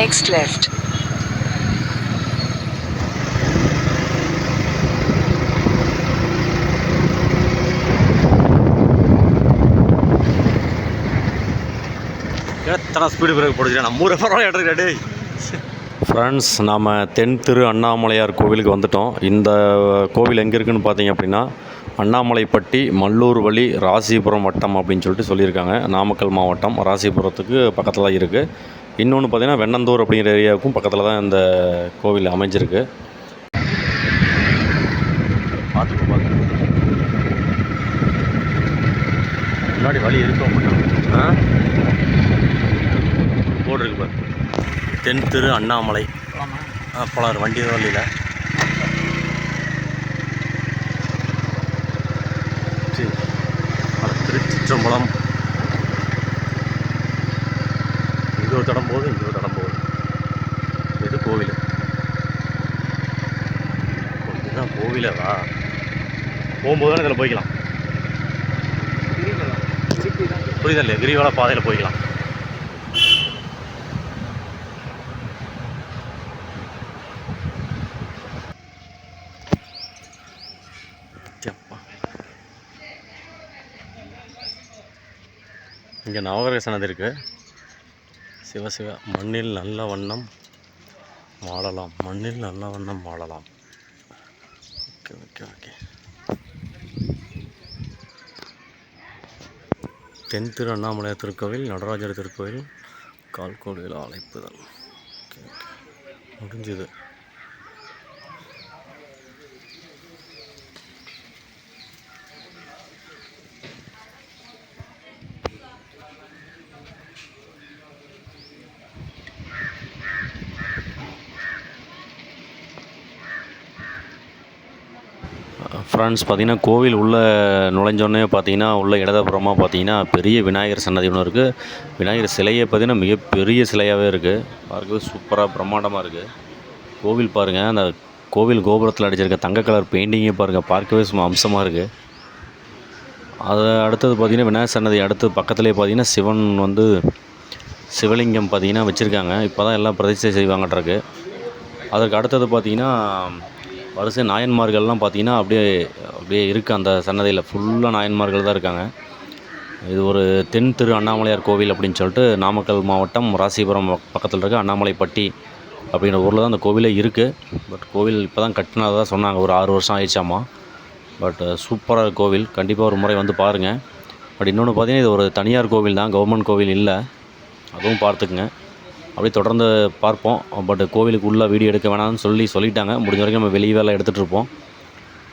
next left. எத்தனை speed brake போடுச்சு நம்ம ஊரை பரவாயில்ல டேய். ஃப்ரெண்ட்ஸ் நாம் தென் திரு அண்ணாமலையார் கோவிலுக்கு வந்துட்டோம். இந்த கோவில் எங்கே இருக்குன்னு பார்த்தீங்க அப்படின்னா அண்ணாமலைப்பட்டி மல்லூர் வழி ராசிபுரம் வட்டம் அப்படின்னு சொல்லிட்டு சொல்லியிருக்காங்க. நாமக்கல் மாவட்டம் ராசிபுரத்துக்கு பக்கத்தில் தான் இருக்குது இன்னொன்று பார்த்திங்கன்னா வெண்ணந்தூர் அப்படிங்கிற ஏரியாவுக்கும் பக்கத்தில் தான் இந்த கோவில் அமைஞ்சிருக்கு. பார்த்துட்டு பார்த்து முன்னாடி வழி இருக்க அப்படின்னா. போர்டு இருக்கு பாரு. தென் திரு அண்ணாமலை. போலார் வண்டி வழியில் திருச்சிற்றம்பலம் இங்கே ஒரு தடம் போகுது இங்கே ஒரு தடம் போகுது இது கோவில் இதுதான் கோவிலவா போகும்போது இதில் போய்க்கலாம் புரியுதா இல்லையா கிரிவல பாதையில் போய்க்கலாம் இங்கே நவகிரக சன்னதி இருக்குது சிவ மண்ணில் நல்ல வண்ணம் வாழலாம். மண்ணில் நல்ல வண்ணம் வாழலாம். Okay okay okay. தென் திரு அண்ணாமலையார் திருக்கோவில் நடராஜர் திருக்கோவில் விழா அழைப்புதல். Okay okay. முடிஞ்சுது. ஃப்ரெண்ட்ஸ் பார்த்தீங்கன்னா கோவில் உள்ளே நுழைஞ்சோடனே பார்த்தீங்கன்னா உள்ள இடதுபுறமாக பார்த்தீங்கன்னா பெரிய விநாயகர் சன்னதி ஒன்று இருக்குது விநாயகர் சிலையே பார்த்தீங்கன்னா மிகப்பெரிய சிலையாகவே இருக்குது பார்க்கவே சூப்பராக பிரம்மாண்டமாக இருக்குது கோவில் பாருங்கள் அந்த கோவில் கோபுரத்தில் அடிச்சிருக்க தங்க கலர் பெயிண்டிங்கே பாருங்கள் பார்க்கவே சும்மா அம்சமாக இருக்குது அதை அடுத்தது பார்த்திங்கன்னா விநாயகர் சன்னதி அடுத்து பக்கத்துலேயே பார்த்தீங்கன்னா சிவன் வந்து சிவலிங்கம் பார்த்தீங்கன்னா வச்சுருக்காங்க. இப்போ தான் எல்லாம் பிரதிஷ்டை செய்வாங்கட்ருக்கு அதற்கு அடுத்தது பார்த்தீங்கன்னா வரிசை நாயன்மார்கள்லாம் பார்த்தீங்கன்னா அப்படியே அப்படியே இருக்குது அந்த சன்னதியில். ஃபுல்லாக நாயன்மார்கள் தான் இருக்காங்க. இது ஒரு தென் திரு அண்ணாமலையார் கோவில் அப்படின்னு சொல்லிட்டு நாமக்கல் மாவட்டம் ராசிபுரம் பக்கத்தில் இருக்க அண்ணாமலைப்பட்டி அப்படிங்கிற ஊரில் தான் அந்த கோவிலே இருக்குது பட் கோவில் இப்போ தான் கட்டினதாக சொன்னாங்க. ஒரு ஆறு வருஷம் ஆயிடுச்சாமா. பட் சூப்பராக கோவில். கண்டிப்பாக ஒரு முறை வந்து பாருங்கள் பட் இன்னொன்று பார்த்தீங்கன்னா இது ஒரு தனியார் கோவில் தான். கவர்மெண்ட் கோவில் இல்லை. அதுவும் பார்த்துக்குங்க. அப்படியே தொடர்ந்து பார்ப்போம். பட் கோவிலுக்கு உள்ளே வீடியோ எடுக்க வேணாம்னு சொல்லி சொல்லிட்டாங்க. முடிஞ்ச வரைக்கும் நம்ம வெளியே வேலை எடுத்துகிட்டு இருப்போம்.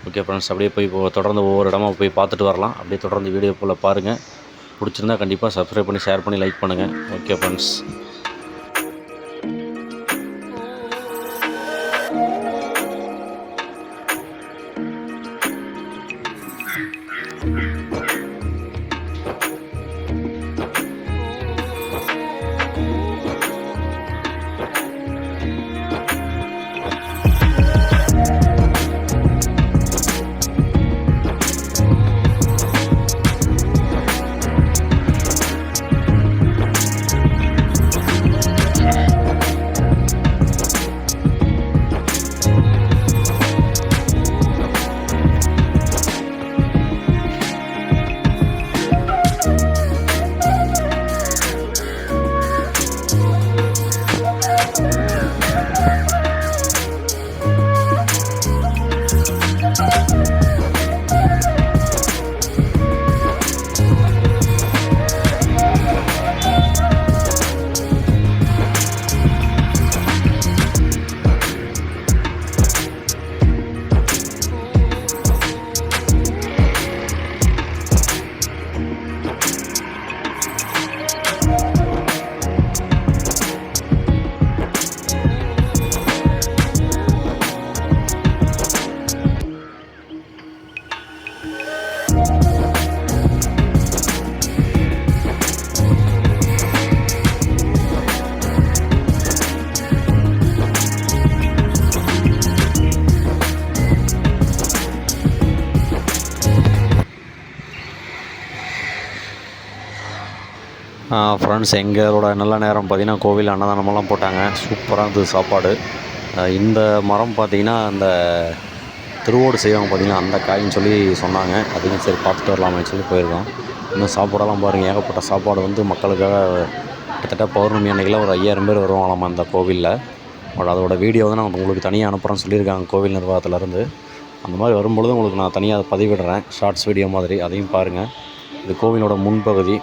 ஓகே ஃப்ரெண்ட்ஸ் அப்படியே போய் தொடர்ந்து ஒவ்வொரு இடமா போய் பார்த்துட்டு வரலாம். அப்படியே தொடர்ந்து வீடியோ போல் பாருங்கள் பிடிச்சிருந்தா கண்டிப்பாக சப்ஸ்கிரைப் பண்ணி ஷேர் பண்ணி லைக் பண்ணுங்கள் okay friends Friends எங்களோட நல்ல நேரம் பார்த்திங்கன்னா கோவில் அன்னதானமெல்லாம் போட்டாங்க. சூப்பராக இருந்தது சாப்பாடு. இந்த மரம் பார்த்திங்கன்னா அந்த திருவோடு செய்வாங்க பார்த்திங்கன்னா அந்த காயின்னு சொல்லி சொன்னாங்க. அதையும் சரி பார்த்துட்டு வரலாமே சொல்லி போயிருக்கோம். இன்னும் சாப்பாடெல்லாம் பாருங்கள் ஏகப்பட்ட சாப்பாடு வந்து மக்களுக்காக கிட்டத்தட்ட பௌர்ணமி அன்னைக்கெல்லாம் ஒரு ஐயாயிரம் பேர் வருவாங்களாம் அந்த கோவிலில். பட் அதோட வீடியோ வந்து நான் உங்களுக்கு தனியாக அனுப்புகிறேன்னு சொல்லியிருக்காங்க கோவில் நிர்வாகத்திலேருந்து. அந்த மாதிரி வரும்பொழுது உங்களுக்கு நான் தனியாக அதை பதிவிடுறேன். ஷார்ட்ஸ் வீடியோ மாதிரி அதையும் பாருங்கள் இது கோவிலோட முன்பகுதி.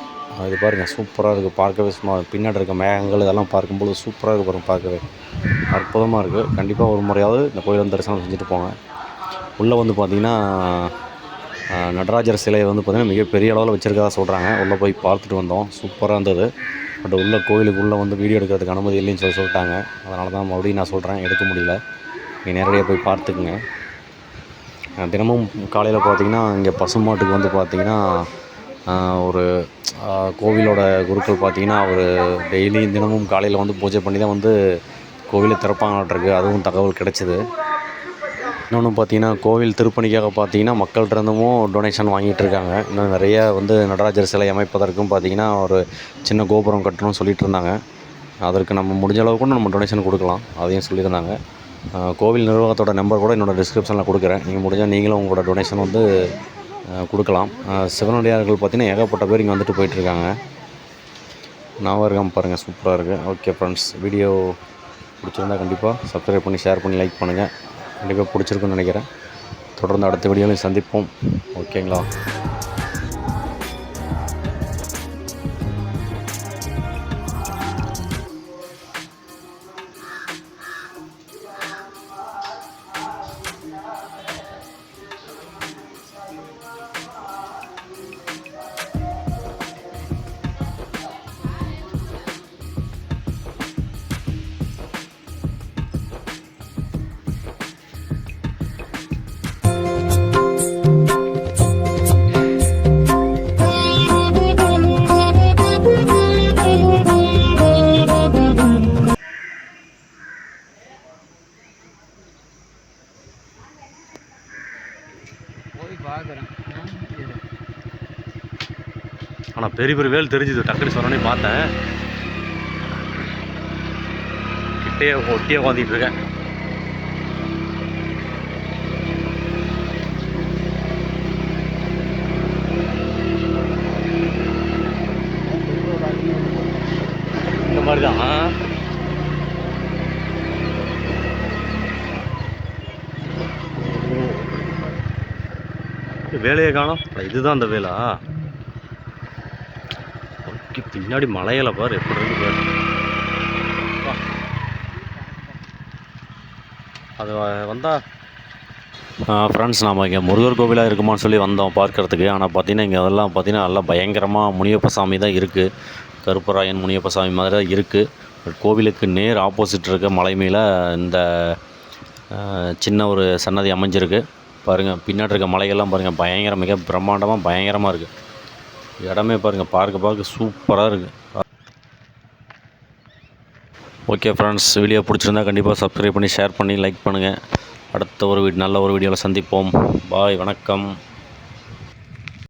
அது பாருங்கள் சூப்பராக இருக்குது பார்க்கவே சும்மா பின்னாடி இருக்க மேகங்கள் இதெல்லாம் பார்க்கும்போது சூப்பராக இருக்குது பாருங்கள் பார்க்கவே. அற்புதமாக இருக்குது கண்டிப்பாக ஒரு முறையாவது இந்த கோயில் வந்து தரிசனம் செஞ்சுட்டு போங்க. உள்ளே வந்து பார்த்திங்கன்னா நடராஜர் சிலையை வந்து பார்த்திங்கன்னா மிகப்பெரிய அளவில் வச்சுருக்கதா சொல்கிறாங்க உள்ளே போய் பார்த்துட்டு வந்தோம். சூப்பராக இருந்தது. பட் உள்ள கோயிலுக்கு உள்ளே வந்து வீடியோ எடுக்கிறதுக்கு அனுமதி இல்லைன்னு சொல்லி சொல்லிட்டாங்க. அதனால தான் மறுபடியும் நான் சொல்கிறேன் எடுக்க முடியல. நீங்கள் நேரடியாக போய் பார்த்துக்குங்க. தினமும் காலையில் பார்த்தீங்கன்னா இங்கே பசுமாட்டுக்கு வந்து பார்த்திங்கன்னா ஒரு கோவிலோட குருக்கள் பார்த்தீங்கன்னா அவர் டெய்லி தினமும் காலையில் வந்து பூஜை பண்ணி தான் வந்து கோவிலை திறப்பாங்களாட்டிருக்கு அதுவும் தகவல் கிடைச்சிது. இன்னொன்று பார்த்தீங்கன்னா கோவில் திருப்பணிக்காக பார்த்தீங்கன்னா மக்கள்கிட்ட இருந்தும் டொனேஷன் வாங்கிட்டு இருக்காங்க இன்னும் நிறைய வந்து நடராஜர் சிலை அமைப்பதற்கும் பார்த்தீங்கன்னா ஒரு சின்ன கோபுரம் கட்டணும்னு சொல்லிட்டு இருந்தாங்க அதற்கு நம்ம முடிஞ்ச அளவுக்கு கூட நம்ம டொனேஷன் கொடுக்கலாம். அதையும் சொல்லியிருந்தாங்க. கோவில் நிர்வாகத்தோட நம்பர் கூட என்னோடய டிஸ்கிரிப்ஷனில் கொடுக்குறேன். நீங்கள் முடிஞ்சால் நீங்களும் உங்களோட டொனேஷன் வந்து கொடுக்கலாம். சிவனடியார்கள் பார்த்தீங்கன்னா ஏகப்பட்ட பேர் இங்கே வந்துட்டு போயிட்டுருக்காங்க. நான் பாருங்கள் சூப்பராக இருக்குது ஓகே ஃப்ரெண்ட்ஸ் வீடியோ பிடிச்சிருந்தா கண்டிப்பாக சப்ஸ்கிரைப் பண்ணி ஷேர் பண்ணி லைக் பண்ணுங்கள் கண்டிப்பாக பிடிச்சிருக்குன்னு நினைக்கிறேன். தொடர்ந்து அடுத்த வீடியோலையும் சந்திப்போம். ஓகேங்களா பார்க்குறேன் ஆனால் பெரிய பெரிய வேல் தெரிஞ்சுது. டக்குனு சொன்னோடனே பார்த்தேன். கிட்டே ஒட்டியே உட்காந்துட்டு இருக்கேன். இந்த மாதிரி தான். வேலையை காணும். இதுதான் அந்த வேலா? ஓகே பின்னாடி மலையில பாரு எப்படி இருக்கு பாரு. அது வந்தால் வந்தா? ஃப்ரெண்ட்ஸ் நாம் இங்கே முருகர் கோவிலாக இருக்குமான்னு சொல்லி வந்தோம் பார்க்கறதுக்கு. ஆனால் பார்த்தீங்கன்னா இங்கே அதெல்லாம் பார்த்தீங்கன்னா நல்லா பயங்கரமாக முனியப்ப சாமி தான் இருக்குது கருப்பராயன் முனியப்ப சாமி மாதிரி தான் இருக்குது பட் கோவிலுக்கு நேர் ஆப்போசிட் இருக்க மலை மேலே இந்த சின்ன ஒரு சன்னதி அமைஞ்சிருக்கு. பாருங்கள் பின்னாடி இருக்க மலைகள்லாம் பாருங்கள் பயங்கர மிக பிரம்மாண்டமாக பயங்கரமாக இருக்குது இடமே பாருங்கள் பார்க்க பார்க்க சூப்பராக இருக்குது ஓகே ஃப்ரெண்ட்ஸ் வீடியோ பிடிச்சிருந்தா கண்டிப்பாக சப்ஸ்கிரைப் பண்ணி ஷேர் பண்ணி லைக் பண்ணுங்கள் அடுத்த ஒரு வீடு நல்ல ஒரு வீடியோவில் சந்திப்போம். பாய் வணக்கம்.